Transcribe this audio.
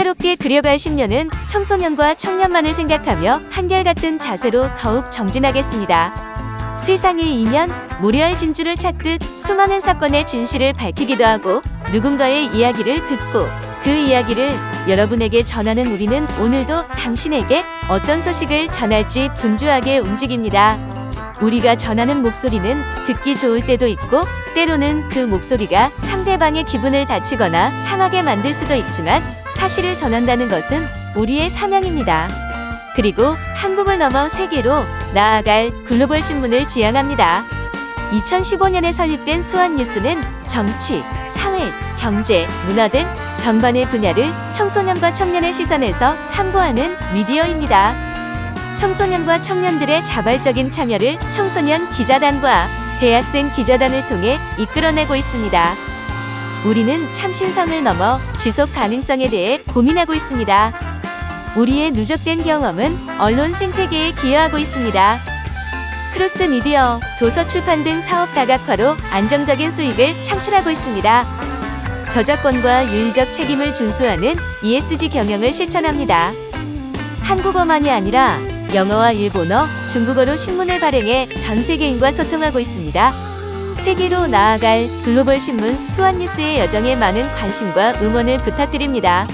새롭게 그려갈 10년은 청소년과 청년만을 생각하며 한결같은 자세로 더욱 정진하겠습니다. 세상의 이면, 모래알 진주를 찾듯 수많은 사건의 진실을 밝히기도 하고 누군가의 이야기를 듣고 그 이야기를 여러분에게 전하는 우리는 오늘도 당신에게 어떤 소식을 전할지 분주하게 움직입니다. 우리가 전하는 목소리는 듣기 좋을 때도 있고 때로는 그 목소리가 상대방의 기분을 다치거나 상하게 만들 수도 있지만 사실을 전한다는 것은 우리의 사명입니다. 그리고 한국을 넘어 세계로 나아갈 글로벌 신문을 지향합니다. 2015년에 설립된 수완뉴스는 정치, 사회, 경제, 문화 등 전반의 분야를 청소년과 청년의 시선에서 탐구하는 미디어입니다. 청소년과 청년들의 자발적인 참여를 청소년 기자단과 대학생 기자단을 통해 이끌어내고 있습니다. 우리는 참신성을 넘어 지속 가능성에 대해 고민하고 있습니다. 우리의 누적된 경험은 언론 생태계에 기여하고 있습니다. 크로스 미디어, 도서 출판 등 사업 다각화로 안정적인 수익을 창출하고 있습니다. 저작권과 윤리적 책임을 준수하는 ESG 경영을 실천합니다. 한국어만이 아니라 영어와 일본어, 중국어로 신문을 발행해 전 세계인과 소통하고 있습니다. 세계로 나아갈 글로벌 신문 수완뉴스의 여정에 많은 관심과 응원을 부탁드립니다.